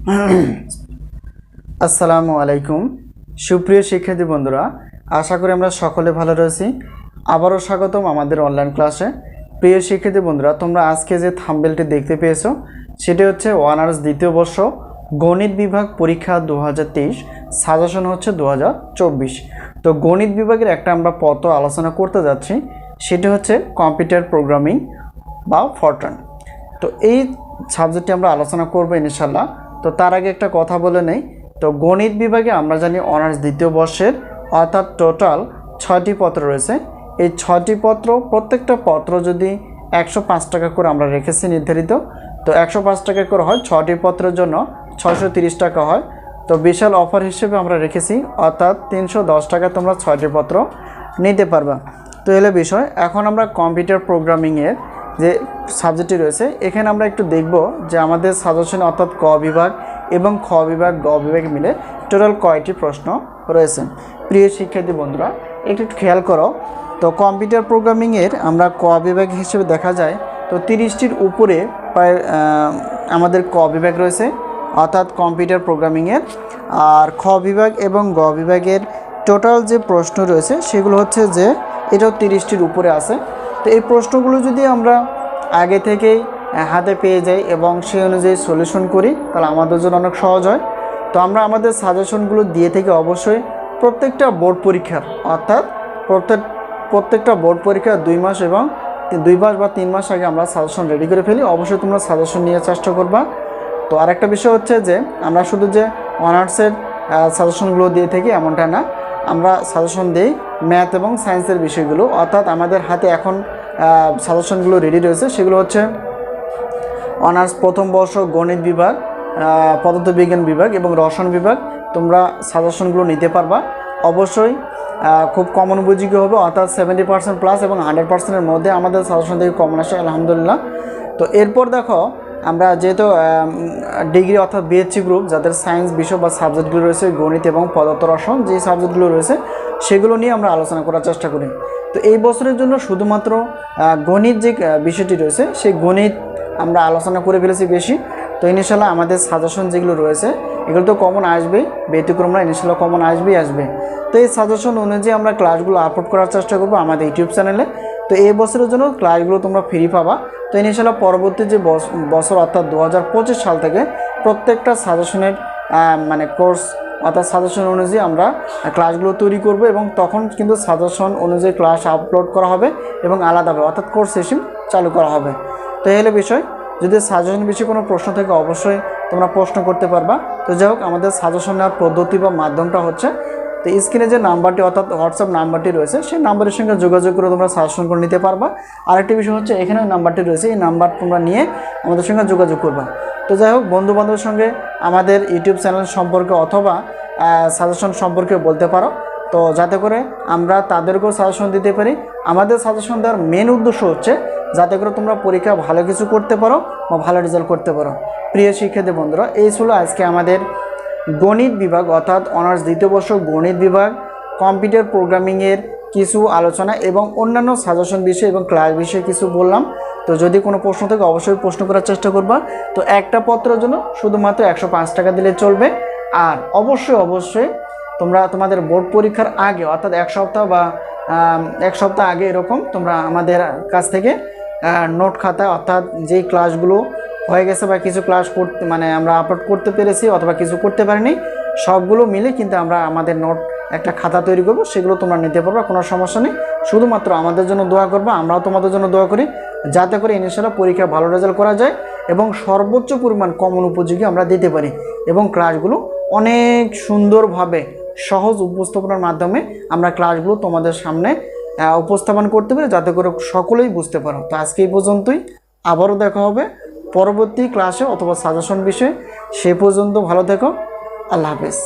আসসালামু আলাইকুম। সুপ্রিয় শিক্ষার্থী বন্ধুরা, আশা করি আমরা সকলে ভালো রয়েছি। আবারও স্বাগতম আমাদের অনলাইন ক্লাসে প্রিয় শিক্ষার্থী বন্ধুরা, তোমরা আজকে যে থাম্বেলটি দেখতে পেয়েছ, সেটি হচ্ছে অনার্স দ্বিতীয় বর্ষ, গণিত বিভাগ পরীক্ষা দু হাজার তেইশ সাজেশন হচ্ছে দু হাজার চব্বিশ। তো গণিত বিভাগের একটা আমরা পত্র আলোচনা করতে যাচ্ছি, সেটি হচ্ছে কম্পিউটার প্রোগ্রামিং বা ফরট্রান তো এই সাবজেক্টটি আমরা আলোচনা করব ইনশাল্লাহ তো তার আগে একটা কথা বলে নেই। তো গণিত বিভাগে আমরা জানি অনার্স দ্বিতীয় বর্ষের, অর্থাৎ টোটাল ছয়টি পত্র রয়েছে। এই ছয়টি পত্র, প্রত্যেকটা পত্র যদি একশো পাঁচ টাকা করে আমরা রেখেছি নির্ধারিত, তো একশো পাঁচ টাকা করে হয় ছটি পত্রের জন্য ছশো তিরিশ টাকা হয়। তো বিশাল অফার হিসেবে আমরা রেখেছি, অর্থাৎ তিনশো দশ টাকা তোমরা ছয়টি পত্র নিতে পারবা। তো এলে বিষয়, এখন আমরা কম্পিউটার প্রোগ্রামিংয়ের যে সাবজেক্টটি রয়েছে, এখানে আমরা একটু দেখব যে আমাদের সাজেশন অর্থাৎ ক বিভাগ এবং খ বিভাগ, গ বিভাগ মিলে টোটাল কয়টি প্রশ্ন রয়েছে। প্রিয় শিক্ষার্থী বন্ধুরা, একটু খেয়াল করো, তো কম্পিউটার প্রোগ্রামিংয়ের আমরা ক বিভাগ হিসেবে দেখা যায়, তো তিরিশটির উপরে প্রায় আমাদের ক বিভাগ রয়েছে, অর্থাৎ কম্পিউটার প্রোগ্রামিংয়ের আর খ বিভাগ এবং গ বিভাগের টোটাল যে প্রশ্ন রয়েছে, সেগুলো হচ্ছে যে এটাও তিরিশটির উপরে আছে। তো এই প্রশ্নগুলো যদি আমরা আগে থেকেই হাতে পেয়ে যাই এবং সেই অনুযায়ী সলিউশন করি, তাহলে আমাদের জন্য অনেক সহজ হয়। তো আমরা আমাদের সাজেশনগুলো দিয়ে থেকে অবশ্যই প্রত্যেকটা বোর্ড পরীক্ষার। অর্থাৎ প্রত্যেক, প্রত্যেকটা বোর্ড পরীক্ষা দুই মাস এবং দুই মাস বা তিন মাস আগে আমরা সাজেশন রেডি করে ফেলি। অবশ্যই তোমরা সাজেশন নিয়ে চেষ্টা করবা। তো আরেকটা বিষয় হচ্ছে যে, আমরা শুধু যে অনার্সের সাজেশনগুলো দিয়ে থাকি এমনটা না। আমরা সাজেশন দিই ম্যাথ এবং সায়েন্সের বিষয়গুলো। অর্থাৎ আমাদের হাতে এখন সাজেশনগুলো রেডি রয়েছে। সেগুলো হচ্ছে অনার্স প্রথম বর্ষ, গণিত বিভাগ পদার্থবিজ্ঞান বিভাগ এবং রসায়ন বিভাগ। তোমরা সাজেশনগুলো নিতে পারবা। অবশ্যই খুব কমন উপযোগী হবে। অর্থাৎ সেভেন্টি পার্সেন্ট প্লাস এবং হান্ড্রেড পার্সেন্টের মধ্যে আমাদের সাজেশন থেকে কমন আসে। আলহামদুলিল্লাহ। তো এরপর দেখো আমরা যেহেতু ডিগ্রি অর্থাৎ বিএসসি গ্রুপ যাদের সায়েন্স বিষয় বা সাবজেক্টগুলো রয়েছে, গণিত এবং পদার্থ রসায়ন যে সাবজেক্টগুলো রয়েছে, সেগুলো নিয়ে আমরা আলোচনা করার চেষ্টা করি। তো এই বছরের জন্য শুধুমাত্র গণিত যে বিষয়টি রয়েছে, সেই গণিত আমরা আলোচনা করে ফেলেছি বেশি। তো ইনশাল্লাহ আমাদের সাজেশন যেগুলো রয়েছে, এগুলো তো কমন আসবেই ব্যতিক্রমরা ইনশাল্লাহ কমন আসবেই, আসবে। তো এই সাজেশন অনুযায়ী আমরা ক্লাসগুলো আপলোড করার চেষ্টা করব আমাদের ইউটিউব চ্যানেলে তো এই বছরের জন্য ক্লাসগুলো তোমরা ফ্রি পাবা। তো ইনশাল্লাহ পরবর্তী যে বছর অর্থাৎ দু হাজার পঁচিশ সাল থেকে প্রত্যেকটা সাজেশনের মানে কোর্স অর্থাৎ সাজেশন অনুযায়ী আমরা ক্লাসগুলো তৈরি করব এবং তখন কিন্তু সাজেশন অনুযায়ী ক্লাস আপলোড করা হবে এবং আলাদাভাবে অর্থাৎ কোর্স সেশন চালু করা হবে। তো এই হলো বিষয়। যদি সাজেশন বিষয়ে কোনো প্রশ্ন থাকে অবশ্যই তোমরা প্রশ্ন করতে পারবা। তো যাই হোক, আমাদের সাজেশন নেওয়ার পদ্ধতি বা মাধ্যমটা হচ্ছে তো স্ক্রিনে যে নাম্বারটি, অর্থাৎ হোয়াটসঅ্যাপ নাম্বারটি রয়েছে, সেই নাম্বারের সঙ্গে যোগাযোগ করে তোমরা সাজেশন করে নিতে পারবা। আরেকটি বিষয় হচ্ছে এখানে নাম্বারটি রয়েছে, এই নাম্বার তোমরা নিয়ে আমাদের সঙ্গে যোগাযোগ করবা। তো যাই হোক বন্ধু বান্ধবের সঙ্গে আমাদের ইউটিউব চ্যানেল সম্পর্কে অথবা সাজেশন সম্পর্কে বলতে পারো। তো যাতে করে আমরা তাদেরকেও সাজেশন দিতে পারি। আমাদের সাজেশন দেওয়ার মেন উদ্দেশ্য হচ্ছে, যাতে করে তোমরা পরীক্ষা ভালো কিছু করতে পারো বা ভালো রেজাল্ট করতে পারো। প্রিয় শিক্ষার্থী বন্ধুরা, এই ছিল আজকে আমাদের গণিত বিভাগ অর্থাৎ অনার্স দ্বিতীয় বর্ষ গণিত বিভাগ, কম্পিউটার প্রোগ্রামিংয়ের কিছু আলোচনা এবং অন্যান্য সাজেশন বিষয় এবং ক্লাস বিষয়ে কিছু বললাম। তো যদি কোনো প্রশ্ন থাকে, অবশ্যই প্রশ্ন করার চেষ্টা করবা। তো একটা পত্রের জন্য শুধুমাত্র একশো পাঁচ টাকা দিলে চলবে। আর অবশ্যই অবশ্যই তোমরা তোমাদের বোর্ড পরীক্ষার আগে, অর্থাৎ এক সপ্তাহ বা এক সপ্তাহ আগে এরকম তোমরা আমাদের কাছ থেকে নোট খাতা, অর্থাৎ যেই ক্লাসগুলো হয়ে গেছে বা কিছু ক্লাস করতে মানে আমরা আপলোড করতে পেরেছি অথবা কিছু করতে পারিনি, সবগুলো মিলে কিন্তু আমরা আমাদের নোট একটা খাতা তৈরি করব, সেগুলো তোমরা নিতে পারবে, কোনো সমস্যা নেই। শুধুমাত্র আমাদের জন্য দোয়া করবা, আমরাও তোমাদের জন্য দোয়া করি, যাতে করে ইনশাল্লাহ পরীক্ষা ভালো রেজাল্ট করা যায় এবং সর্বোচ্চ পরিমাণ কমন উপযোগী আমরা দিতে পারি এবং ক্লাসগুলো অনেক সুন্দরভাবে সহজ উপস্থাপনার মাধ্যমে আমরা ক্লাসগুলো তোমাদের সামনে উপস্থাপন করতে পারি, যাতে করে সকলেই বুঝতে পারো। তো আজকে এই পর্যন্তই, আবারও দেখা হবে। পরবর্তী ক্লাসে অথবা সাজেশন বিষয়ে সে পর্যন্ত ভালো থেকো। আল্লাহ হাফেজ।